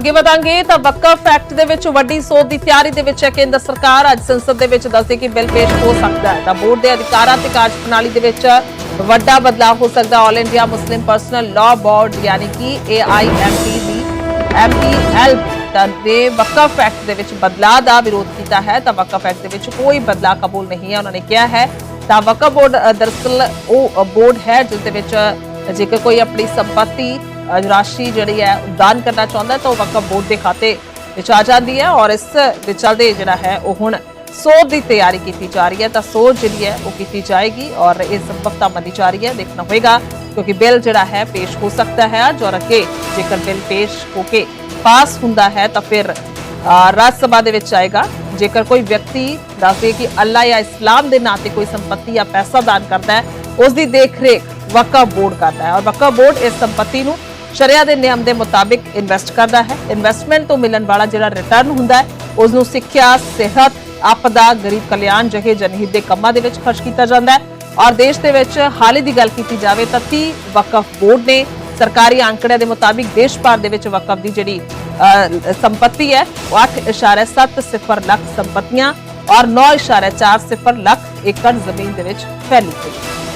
ਅੱਗੇ ਵਧਾਂਗੇ ਤਾਂ ਵਕਫ ਐਕਟ ਦੇ ਵਿੱਚ ਵੱਡੀ ਸੋਧ ਦੀ ਤਿਆਰੀ ਦੇ ਵਿੱਚ ਹੈ ਕੇਂਦਰ ਸਰਕਾਰ। ਅੱਜ ਸੰਸਦ ਦੇ ਵਿੱਚ ਦੱਸਦੀ ਕਿ ਬਿੱਲ ਪੇਸ਼ ਹੋ ਸਕਦਾ ਹੈ। ਤਾਂ ਬੋਰਡ ਦੇ ਅਧਿਕਾਰਾਂ ਤੇ ਕਾਰਜ ਪ੍ਰਣਾਲੀ ਦੇ ਵਿੱਚ ਵੱਡਾ ਬਦਲਾਅ ਹੋ ਸਕਦਾ all India Muslim personal law board ਯਾਨੀ ਕਿ AIMT ਦੀ MPL ਤਾਂ ਦੇ ਵਕਫ ਐਕਟ ਦੇ ਵਿੱਚ ਬਦਲਾਅ ਦਾ ਵਿਰੋਧ ਕੀਤਾ ਹੈ। ਤਾਂ ਵਕਫ ਐਕਟ ਦੇ ਵਿੱਚ ਕੋਈ ਬਦਲਾਅ ਕਬੂਲ ਨਹੀਂ ਹੈ ਉਹਨਾਂ ਨੇ ਕਿਹਾ ਹੈ। ਤਾਂ ਵਕਫ ਬੋਰਡ ਅ, ਦਰਅਸਲ ਉਹ ਬੋਰਡ ਹੈ ਜਿਸ ਦੇ ਵਿੱਚ ਜੇਕਰ ਕੋਈ ਆਪਣੀ ਸੰਪਤੀ ਰਾਸ਼ੀ ਜਿਹੜੀ ਹੈ ਦਾਨ ਕਰਨਾ ਚਾਹੁੰਦਾ ਤਾਂ ਉਹ ਵਕਫ ਬੋਰਡ ਦੇ ਖਾਤੇ ਵਿੱਚ ਆ ਜਾਂਦੀ ਹੈ ਔਰ ਇਸ ਦੇ ਚਲਦੇ ਜਿਹੜਾ ਹੈ ਉਹ ਹੁਣ ਸੋਧ ਦੀ ਤਿਆਰੀ ਕੀਤੀ ਜਾ ਰਹੀ ਹੈ। ਤਾਂ ਸੋਧ ਜਿਹੜੀ ਹੈ ਉਹ ਕੀਤੀ ਜਾਏਗੀ ਔਰ ਇਹ ਸੰਭਵਤਾ ਮੰਨੀ ਜਾ ਰਹੀ ਹੈ। ਦੇਖਣਾ ਹੋਏਗਾ ਕਿਉਂਕਿ ਬਿੱਲ ਜਿਹੜਾ ਹੈ ਪੇਸ਼ ਹੋ ਸਕਦਾ ਹੈ। ਅੱਜ ਔਰ ਅੱਗੇ ਜੇਕਰ ਬਿੱਲ ਪੇਸ਼ ਹੋ ਕੇ ਪਾਸ ਹੁੰਦਾ ਹੈ ਤਾਂ ਫਿਰ ਰਾਜ ਸਭਾ ਦੇ ਵਿੱਚ ਆਏਗਾ। ਜੇਕਰ ਕੋਈ ਵਿਅਕਤੀ ਦੱਸਦੇ ਕਿ ਅੱਲਾ ਜਾਂ ਇਸਲਾਮ ਦੇ ਨਾਂ ਤੇ ਕੋਈ ਸੰਪਤੀ ਜਾਂ ਪੈਸਾ ਦਾਨ ਕਰਦਾ ਹੈ, ਉਸ ਦੀ ਦੇਖਰੇਖ ਵਕਫ ਬੋਰਡ ਕਰਦਾ ਹੈ। ਔਰ ਵਕਫ ਬੋਰਡ ਇਸ ਸੰਪਤੀ ਨੂੰ ਸ਼ਰੀਆ ਦੇ ਨਿਯਮ ਦੇ ਮੁਤਾਬਿਕ ਇਨਵੈਸਟ ਕਰਦਾ ਹੈ। ਇਨਵੈਸਟਮੈਂਟ ਤੋਂ ਮਿਲਣ ਵਾਲਾ ਜਿਹੜਾ ਰਿਟਰਨ ਹੁੰਦਾ ਹੈ ਉਸ ਨੂੰ ਸਿੱਖਿਆ, ਸਿਹਤ ਆਪਦਾ ਗਰੀਬ ਕਲਿਆਣ ਜਿਹੇ ਜਨਹਿਤ ਦੇ ਕੰਮਾਂ ਦੇ ਵਿੱਚ ਖਰਚ ਕੀਤਾ ਜਾਂਦਾ ਹੈ। ਔਰ ਦੇਸ਼ ਦੇ ਵਿੱਚ ਹਾਲ ਦੀ ਗੱਲ ਕੀਤੀ ਜਾਵੇ ਤਾਂ 30 ਵਕਫ ਬੋਰਡ ਨੇ ਸਰਕਾਰੀ ਅੰਕੜਿਆਂ ਦੇ ਮੁਤਾਬਿਕ ਦੇਸ਼ ਭਰ ਦੇ ਵਿੱਚ ਵਕਫ ਦੀ ਜਿਹੜੀ ਸੰਪਤੀ ਹੈ, ਉਹ 8.70 ਲੱਖ ਸੰਪਤੀਆਂ ਔਰ 9.40 ਲੱਖ ਏਕੜ ਜ਼ਮੀਨ ਦੇ ਵਿੱਚ ਫੈਲੀ ਹੋਈ ਹੈ।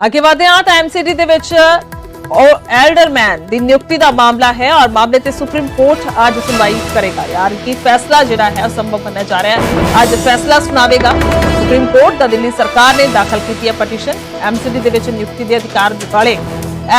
ਅੱਗੇ ਵਧਦੇ ਹਾਂ ਤਾਂ ਐਮਸੀਡੀ ਦੇ ਵਿੱਚ ਐਲਡਰਮੈਨ ਦੀ ਨਿਯੁਕਤੀ ਦਾ ਮਾਮਲਾ ਹੈ ਔਰ ਮਾਮਲੇ ਤੇ ਸੁਪਰੀਮ ਕੋਰਟ ਅੱਜ ਸੁਣਵਾਈ ਕਰੇਗਾ। ਯਾਰ, ਕੀ ਫੈਸਲਾ ਜਿਹੜਾ ਹੈ ਸੰਭਵ ਮੰਨਿਆ ਜਾ ਰਿਹਾ ਹੈ? ਅੱਜ ਫੈਸਲਾ ਸੁਣਾਵੇਗਾ। ਸੁਪਰੀਮ ਕੋਰਟ ਦਾ ਦਿੱਲੀ ਸਰਕਾਰ ਨੇ ਦਾਖਲ ਕੀਤੀ ਹੈ ਪਟੀਸ਼ਨ ਐਮਸੀਡੀ ਦੇ ਵਿੱਚ ਨਿਯੁਕਤੀ ਦੇ ਅਧਿਕਾਰ ਵਾਲੇ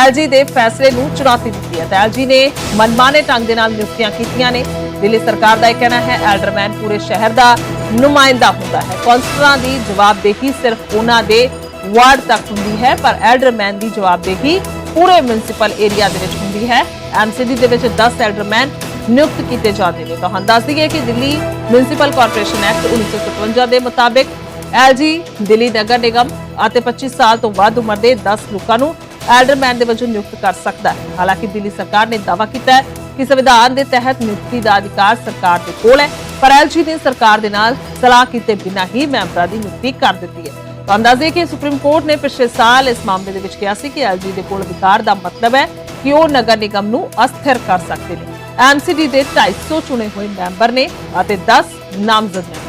ਐਲਜੀ ਦੇ ਫੈਸਲੇ ਨੂੰ ਚੁਣੌਤੀ ਦਿੱਤੀ ਹੈ। ਤਾਂ ਐਲਜੀ ਨੇ ਮਨਮਾਨੇ ਢੰਗ ਦੇ ਨਾਲ ਨਿਯੁਕਤੀਆਂ ਕੀਤੀਆਂ ਨੇ। ਦਿੱਲੀ ਸਰਕਾਰ ਦਾ ਇਹ ਕਹਿਣਾ ਹੈ ਐਲਡਰਮੈਨ ਪੂਰੇ ਸ਼ਹਿਰ ਦਾ ਨੁਮਾਇੰਦਾ ਹੁੰਦਾ ਹੈ। ਕੌਂਸਲਰਾਂ ਦੀ ਜਵਾਬਦੇਹੀ ਸਿਰਫ ਉਹਨਾਂ ਦੇ ਵਾਰਡ ਤੱਕ ਹੁੰਦੀ ਹੈ, ਪਰ ਐਲਡਰਮੈਨ ਦੀ ਜਵਾਬਦੇਹੀ ਪੂਰੇ ਮਿਊਨਿਸਪਲ ਏਰੀਆ ਦੇ ਵਿੱਚ ਹੁੰਦੀ ਹੈ। ਐਮਸੀਡੀ ਦੇ ਵਿੱਚ 10 ਐਲਡਰਮੈਨ ਨਿਯੁਕਤ ਕੀਤੇ ਜਾਂਦੇ ਨੇ। ਤੁਹਾਨੂੰ ਦੱਸ ਦਈਏ ਕਿ ਦਿੱਲੀ ਮਿਊਨਿਸਪਲ ਕਾਰਪੋਰੇਸ਼ਨ ਐਕਟ 1957 ਦੇ ਮੁਤਾਬਿਕ ਐਲਜੀ, ਦਿੱਲੀ ਨਗਰ ਨਿਗਮ ਅਤੇ 25 ਸਾਲ ਤੋਂ ਵੱਧ ਉਮਰ ਦੇ 10 ਲੋਕਾਂ ਨੂੰ ਐਲਡਰਮੈਨ ਦੇ ਵਜੋਂ ਨਿਯੁਕਤ ਕਰ ਸਕਦਾ ਹੈ। ਹਾਲਾਂਕਿ ਦਿੱਲੀ ਸਰਕਾਰ ਨੇ ਦਾਅਵਾ ਕੀਤਾ ਹੈ ਕਿ ਸੰਵਿਧਾਨ ਦੇ ਤਹਿਤ ਨਿਯੁਕਤੀ ਦਾ ਅਧਿਕਾਰ ਸਰਕਾਰ ਦੇ ਕੋਲ ਹੈ, ਪਰ ਐਲਜੀ ਨੇ ਸਰਕਾਰ ਦੇ ਨਾਲ ਸਲਾਹ ਕੀਤੇ ਬਿਨਾਂ ਹੀ ਮੈਂਬਰਾਂ ਦੀ ਨਿਯੁਕਤੀ ਕਰ ਦਿੱਤੀ ਹੈ। ਤੁਹਾਨੂੰ ਅੰਦਾਜ਼ੇ ਕਿ ਸੁਪਰੀਮ ਕੋਰਟ ਨੇ ਪਿਛਲੇ ਸਾਲ ਇਸ ਮਾਮਲੇ ਦੇ ਵਿੱਚ ਕਿਹਾ ਸੀ ਕਿ ਐਲਜੀ ਦੇ ਕੋਲ ਅਧਿਕਾਰ ਦਾ ਮਤਲਬ ਹੈ ਕਿ ਉਹ ਨਗਰ ਨਿਗਮ ਨੂੰ ਅਸਥਿਰ ਕਰ ਸਕਦੇ ਨੇ। ਐਮਸੀਡੀ ਦੇ 250 ਚੁਣੇ ਹੋਏ ਮੈਂਬਰ ਨੇ ਅਤੇ 10 ਨਾਮਜ਼ਦ ਨੇ।